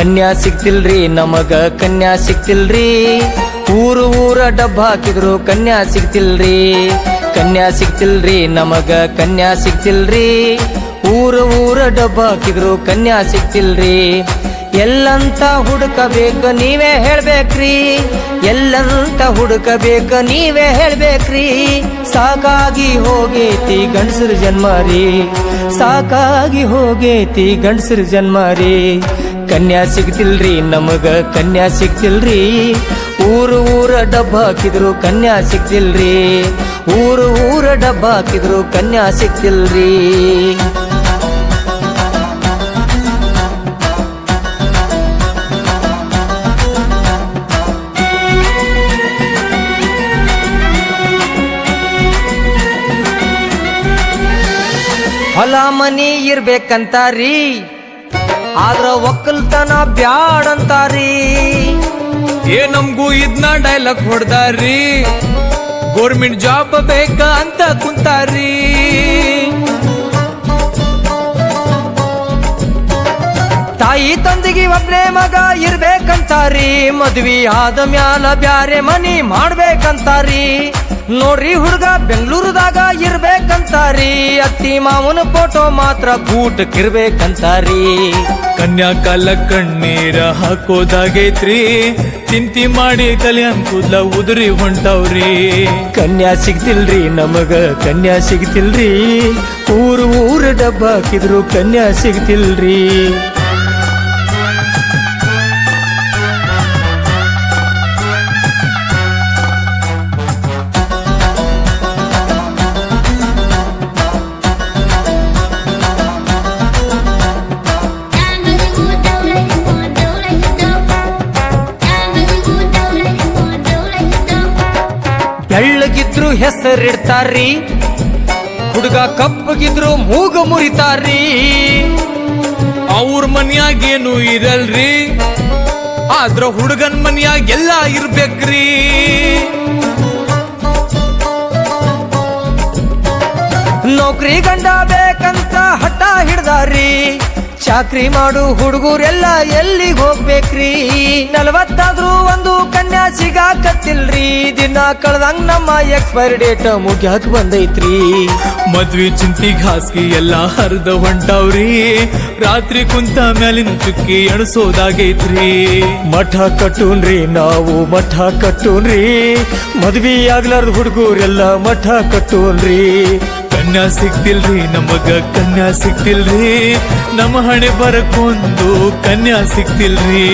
ಕನ್ಯಾ ಸಿಕ್ತಿಲ್ರಿ, ನಮಗ ಕನ್ಯಾ ಸಿಕ್ತಿಲ್ರಿ. ಊರು ಊರ ಡಬ್ಬ ಹಾಕಿದ್ರು ಕನ್ಯಾ ಸಿಕ್ತಿಲ್ರಿ. ಕನ್ಯಾ ಸಿಕ್ತಿಲ್ರಿ, ನಮಗ ಕನ್ಯಾ ಸಿಕ್ತಿಲ್ರಿ. ಊರು ಊರ ಡಬ್ಬ ಹಾಕಿದ್ರು ಕನ್ಯಾ ಸಿಕ್ತಿಲ್ರಿ. ಎಲ್ಲಂತ ಹುಡುಕಬೇಕು ನೀವೇ ಹೇಳ್ಬೇಕ್ರಿ. ಎಲ್ಲಂತ ಹುಡುಕಬೇಕು ನೀವೇ ಹೇಳ್ಬೇಕ್ರಿ. ಸಾಕಾಗಿ ಹೋಗೇತಿ ಗಂಡಸರು ಜನ್ಮ ರೀ. ಸಾಕಾಗಿ ಹೋಗೇತಿ ಗಂಡಸರು ರೀ. ಕನ್ಯಾ ಸಿಗ್ತಿಲ್ರಿ, ನಮಗ ಕನ್ಯಾ ಸಿಗ್ತಿಲ್ರಿ. ಊರು ಊರ ಡಬ್ಬ ಹಾಕಿದ್ರು ಕನ್ಯಾ ಸಿಗ್ತಿಲ್ರಿ. ಊರು ಊರ ಡಬ್ಬ ಹಾಕಿದ್ರು ಕನ್ಯಾ ಸಿಗ್ತಿಲ್ರಿ. ಹೊಲ ಮನಿ ಇರ್ಬೇಕಂತಾರಿ. ಆದ್ರ ಒಕ್ಕಲ್ತನ ಬ್ಯಾಡಂತಾರಿ. ಏ ನಮ್ಗೂ ಇದ್ನ ಡೈಲಾಗ್ ಹೊಡ್ದಾರಿ. ಗೋರ್ಮೆಂಟ್ ಜಾಬ್ ಬೇಕ ಅಂತ ಕುಂತಾರಿ. ತಾಯಿ ತಂದಿಗೆ ಒಬ್ನೇ ಮಗ ಇರ್ಬೇಕಂತಾರಿ. ಮದ್ವಿ ಆದ ಮ್ಯಾಲ ಬ್ಯಾರೆ ಮನಿ ಮಾಡ್ಬೇಕಂತಾರಿ. ನೋಡ್ರಿ ಹುಡುಗ ಬೆಂಗಳೂರದಾಗ ಇರ್ಬೇಕಂತಾರಿ. ಅತ್ತಿ ಮಾವನ ಫೋಟೋ ಮಾತ್ರ ಗೂಟಕ್ಕಿರ್ಬೇಕಂತಾರಿ ಕನ್ಯಾ ಕಾಲ ಕಣ್ಣೀರ ಹಾಕೋದಾಗೈತ್ರಿ. ಚಿಂತಿ ಮಾಡಿ ಕಲ್ಯಾಣ್ ಕೂದ್ಲ ಉದುರಿ ಹೊಂಟವ್ರಿ. ಕನ್ಯಾ ಸಿಗ್ತಿಲ್ರಿ ನಮಗ ಕನ್ಯಾ ಸಿಗ್ತಿಲ್ರಿ. ಊರು ಊರು ಡಬ್ಬ ಹಾಕಿದ್ರು ಕನ್ಯಾ ಸಿಗ್ತಿಲ್ರಿ. ಬೆಳ್ಳಗಿದ್ರು ಹೆಸರಿಡ್ತಾರ್ರಿ. ಹುಡುಗ ಕಪ್ಪಗಿದ್ರು ಮೂಗ ಮುರಿತಾರ್ರಿ. ಅವ್ರ ಮನ್ಯಾಗೇನು ಇರಲ್ರಿ. ಆದ್ರ ಹುಡುಗನ್ ಮನ್ಯಾಗ ಎಲ್ಲ ಇರ್ಬೇಕ್ರಿ. ನೌಕರಿ ಗಂಡ ಬೇಕಂತ ಹಠ ಹಿಡ್ದಾರ್ರಿ. ಚಾಕ್ರಿ ಮಾಡು ಹುಡುಗರೆಲ್ಲ ಎಲ್ಲಿಗೆ ಹೋಗ್ಬೇಕ್ರಿ. ನಲವತ್ತಾದ್ರೂ ಒಂದು ಕನ್ಯಾ ಸಿಗಾಕತ್ತಿಲ್ರಿ. ದಿನ ಕಳ್ದಂಗ್ ನಮ್ಮ ಎಕ್ಸ್ಪೈರಿ ಡೇಟ್ ಮುಗ್ಯಾಕ್ ಬಂದೈತ್ರಿ. ಮದ್ವಿ ಚಿಂತಿ ಹಾಸ್ಗಿ ಎಲ್ಲ ಹರಿದ ಹೊಂಟವ್ರಿ. ರಾತ್ರಿ ಕುಂತ ಮ್ಯಾಲಿನ ಚುಕ್ಕಿ ಎಣಸೋದಾಗೈತ್ರಿ. ಮಠ ಕಟ್ಟೂನ್ರಿ ನಾವು ಮಠ ಕಟ್ಟೂನ್ರಿ. ಮದ್ವಿ ಆಗ್ಲಾರ್ದ ಹುಡುಗರೆಲ್ಲ ಮಠ ಕಟ್ಟೂನ್ರಿ. ಕನ್ಯಾ ಸಿಗ್ತಿಲ್ರಿ, ನಮಗ ಕನ್ಯಾ ಸಿಗ್ತಿಲ್ರಿ. ನಮ್ಮ ಹಣೆ ಬರಕೊಂದು ಕನ್ಯಾ ಸಿಗ್ತಿಲ್ರಿ.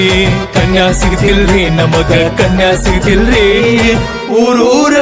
ಕನ್ಯಾ ಸಿಗ್ತಿಲ್ರಿ, ನಮಗ ಕನ್ಯಾ ಸಿಗ್ತಿಲ್ರಿ. ಊರೂರ